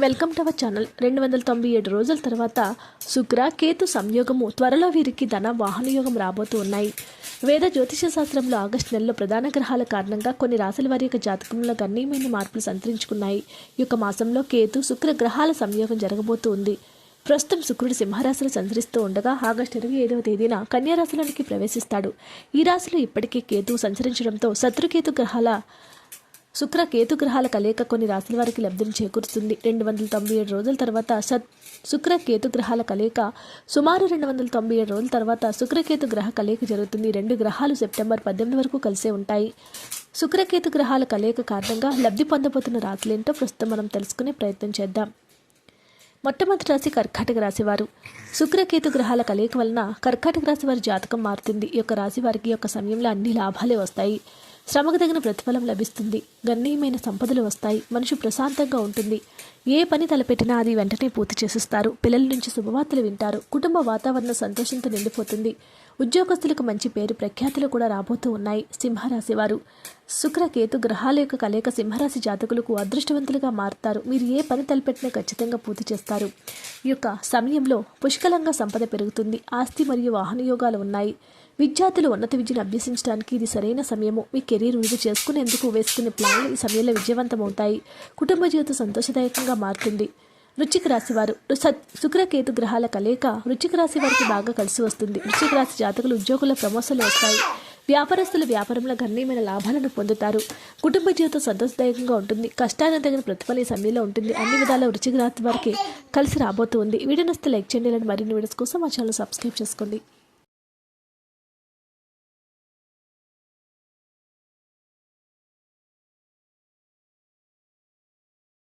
Welcome to our channel. రెండు వందల తొంభై ఏడు రోజుల తర్వాత శుక్ర కేతు సంయోగము త్వరలో వీరికి ధన వాహనయోగం రాబోతూ ఉన్నాయి. వేద జ్యోతిష శాస్త్రంలో ఆగస్టు నెలలో ప్రధాన గ్రహాల కారణంగా కొన్ని రాశుల వారి యొక్క జాతకంలో గణనీయమైన మార్పులు సంతరించుకున్నాయి. ఈ యొక్క మాసంలో కేతు శుక్ర గ్రహాల సంయోగం జరగబోతూ ఉంది. ప్రస్తుతం శుక్రుడు సింహరాశిలో సంచరిస్తూ ఉండగా ఆగస్టు ఇరవై ఐదవ తేదీన కన్యా రాశిలోనికి ప్రవేశిస్తాడు. ఈ రాశిలో ఇప్పటికే కేతు సంచరించడంతో శత్రుకేతు గ్రహాల శుక్ర కేతు గ్రహాల కలయిక కొన్ని రాశుల వారికి లబ్ధిని చేకూరుస్తుంది. రెండు వందల తొంభై ఏడు రోజుల తర్వాత సత్ శుక్ర కేతు గ్రహాల కలయిక సుమారు రెండు వందల తొంభై ఏడు రోజుల తర్వాత శుక్రకేతు గ్రహ కలయిక జరుగుతుంది. రెండు గ్రహాలు సెప్టెంబర్ పద్దెనిమిది వరకు కలిసే ఉంటాయి. శుక్రకేతు గ్రహాల కలయిక కారణంగా లబ్ధి పొందబోతున్న రాశులేంటో ప్రస్తుతం మనం తెలుసుకునే ప్రయత్నం చేద్దాం. మొట్టమొదటి రాశి కర్కాటక రాశివారు శుక్రకేతు గ్రహాల కలయిక వలన కర్కాటక రాశి వారి జాతకం మారుతుంది. ఈ యొక్క రాశి వారికి యొక్క సమయంలో అన్ని లాభాలే వస్తాయి. శ్రమకు తగిన ప్రతిఫలం లభిస్తుంది. గణనీయమైన సంపదలు వస్తాయి. మనిషి ప్రశాంతంగా ఉంటుంది. ఏ పని తలపెట్టినా అది వెంటనే పూర్తి చేసిస్తారు. పిల్లల నుంచి శుభవార్తలు వింటారు. కుటుంబ వాతావరణం సంతోషంతో నిండిపోతుంది. ఉద్యోగస్తులకు మంచి పేరు ప్రఖ్యాతులు కూడా రాబోతూ ఉన్నాయి. సింహరాశి వారు. శుక్ర కేతు గ్రహాల యొక్క కలయిక సింహరాశి జాతకులకు అదృష్టవంతులుగా మారుతారు. మీరు ఏ పని తలపెట్టినా ఖచ్చితంగా పూర్తి చేస్తారు. ఈ యొక్క సమయంలో పుష్కలంగా సంపద పెరుగుతుంది. ఆస్తి మరియు వాహన యోగాలు ఉన్నాయి. విద్యార్థులు ఉన్నత విద్యను అభ్యసించడానికి ఇది సరైన సమయము. మీ కెరీర్ వృద్ధి చేసుకునేందుకు వేసుకునే ప్లాన్లు ఈ సమయంలో విజయవంతమవుతాయి. కుటుంబ జీవితం సంతోషదాయకంగా మారుతుంది. వృచ్చిక రాశి వారు శుక్రకేతు గ్రహాల కలయిక వృచ్చిక రాశి వారికి బాగా కలిసి వస్తుంది. వృచ్చిక రాశి జాతకులు ఉద్యోగుల ప్రమోషన్లు వస్తాయి. వ్యాపారస్తులు వ్యాపారంలో గణనీయమైన లాభాలను పొందుతారు. కుటుంబ జీవితం సంతోషదాయకంగా ఉంటుంది. కష్టానికి తగిన ప్రతిఫలం ఈ సమయంలో ఉంటుంది. అన్ని విధాల వృచ్చిక రాశి వారికి కలిసి రాబోతుంది వీడియోనిస్తే లైక్ చేయండి. ఇలాంటి మరిన్ని వీడియోస్ కోసం మా ఛానల్ సబ్స్క్రైబ్ చేసుకోండి.